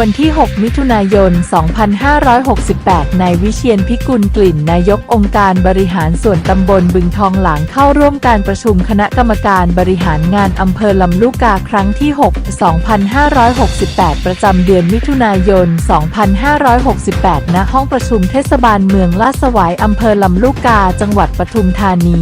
วันที่ 6 มิถุนายน 2568 นายวิเชียนพิกุลกลิ่น นายกองค์การบริหารส่วนตำบลบึงทองหลางเข้าร่วมการประชุมคณะกรรมการบริหารงานอำเภอลำลูกกาครั้งที่ 6 2568 ประจำเดือนมิถุนายน 2568 ณ ห้องประชุมเทศบาลเมืองลาดสวายอำเภอลำลูกกา จังหวัดปทุมธานี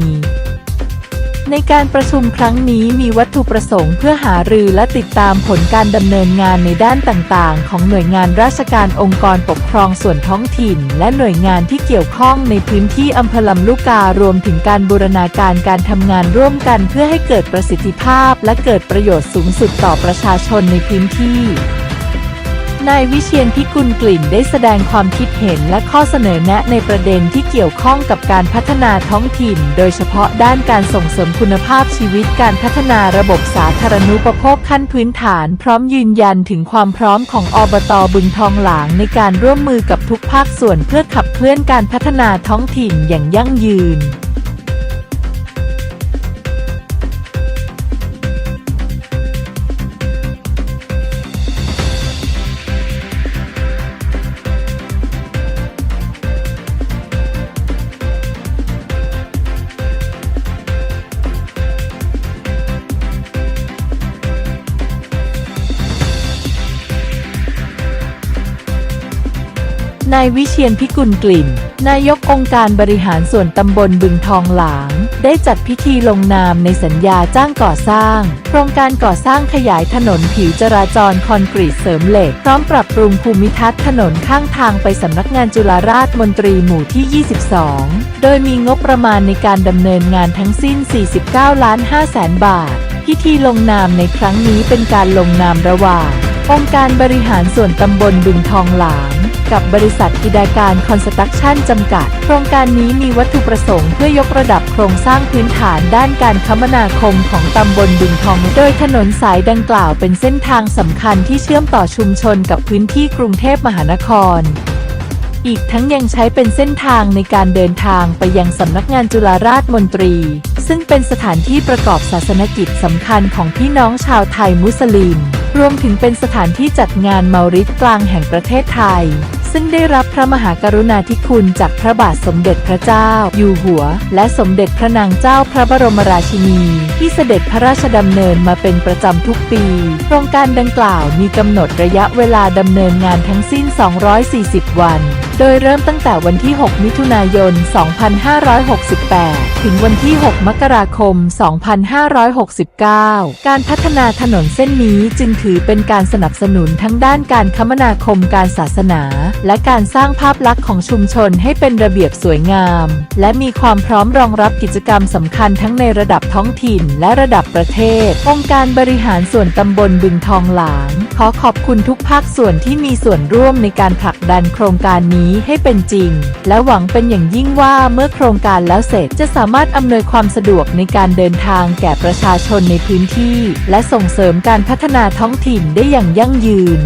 ในการประชุมครั้งนี้มีวัตถุประสงค์เพื่อหารือและติดตามผลการดำเนินงานในด้านต่างๆ ของหน่วยงานราชการองค์กรปกครองส่วนท้องถิ่น และหน่วยงานที่เกี่ยวข้องในพื้นที่อำเภอลำลูกการวมถึงการบูรณาการการทำงานร่วมกันเพื่อให้เกิดประสิทธิภาพ และเกิดประโยชน์สูงสุดต่อประชาชนในพื้นที่ นายวิเชียนพิกุลกลิ่นได้แสดงความคิดเห็นและข้อเสนอแนะในประเด็นที่เกี่ยวข้องกับการพัฒนาท้องถิ่น โดยเฉพาะด้านการส่งเสริมคุณภาพชีวิตการพัฒนาระบบสาธารณูปโภคขั้นพื้นฐาน พร้อมยืนยันถึงความพร้อมของอบตบึงทองหลางในการร่วมมือกับทุกภาคส่วนเพื่อขับเคลื่อนการพัฒนาท้องถิ่นอย่างยั่งยืน นายวิเชียนพิกุลกลิ่น นายกองค์การบริหารส่วนตำบลบึงทองหลาง ได้จัดพิธีลงนามในสัญญาจ้างก่อสร้าง โครงการก่อสร้างขยายถนนผิวจราจรคอนกรีตเสริมเหล็ก พร้อมปรับปรุงภูมิทัศน์ถนนข้างทางไปสำนักงานจุฬาราชมนตรีหมู่ที่ 22 โดยมีงบประมาณในการดำเนินงานทั้งสิ้น 49 ล้าน5แสนบาท พิธีลงนามในครั้งนี้เป็นการลงนามระหว่าง องค์การบริหารส่วนตำบลบึงทองหลาง กับบริษัทกิดาการคอนสตรักชั่นจำกัด โครงการนี้มีวัตถุประสงค์เพื่อยกระดับโครงสร้างพื้นฐานด้านการคมนาคมของตำบลบึงทอง โดยถนนสายดังกล่าวเป็นเส้นทางสำคัญที่เชื่อมต่อชุมชนกับพื้นที่กรุงเทพมหานครอีกทั้งยังใช้เป็นเส้นทางในการเดินทางไปยังสำนักงานจุฬาราชมนตรี ซึ่งเป็นสถานที่ประกอบศาสนกิจสำคัญของพี่น้องชาวไทยมุสลิม รวมถึงเป็นสถานที่จัดงานเมาริสกลางแห่งประเทศไทย ซึ่งได้รับพระมหากรุณาธิคุณจากพระบาทสมเด็จพระเจ้า อยู่หัว และสมเด็จพระนางเจ้าพระบรมราชินี ที่เสด็จพระราชดำเนินมาเป็นประจำทุกปี โครงการดังกล่าวมีกำหนดระยะเวลาดำเนินงานทั้งสิ้น 240 วัน โดยเริ่มตั้งแต่วันที่ 6 มิถุนายน 2568 ถึงวันที่ 6 มกราคม 2569 การพัฒนาถนนเส้นนี้จึงถือเป็นการสนับสนุนทั้งด้านการคมนาคมการศาสนา และการสร้างภาพลักษณ์ของชุมชนให้เป็นระเบียบสวยงาม และมีความพร้อมรองรับกิจกรรมสำคัญทั้งในระดับท้องถิ่นและระดับประเทศ องค์การบริหารส่วนตำบลบึงทองหลาง ขอขอบคุณทุกภาคส่วนที่มีส่วนร่วมในการผลักดันโครงการนี้นี้ให้เป็นจริง และหวังเป็นอย่างยิ่งว่าเมื่อโครงการแล้วเสร็จจะสามารถอำนวยความสะดวกในการเดินทางแก่ประชาชนในพื้นที่ และส่งเสริมการพัฒนาท้องถิ่นได้อย่างยั่งยืน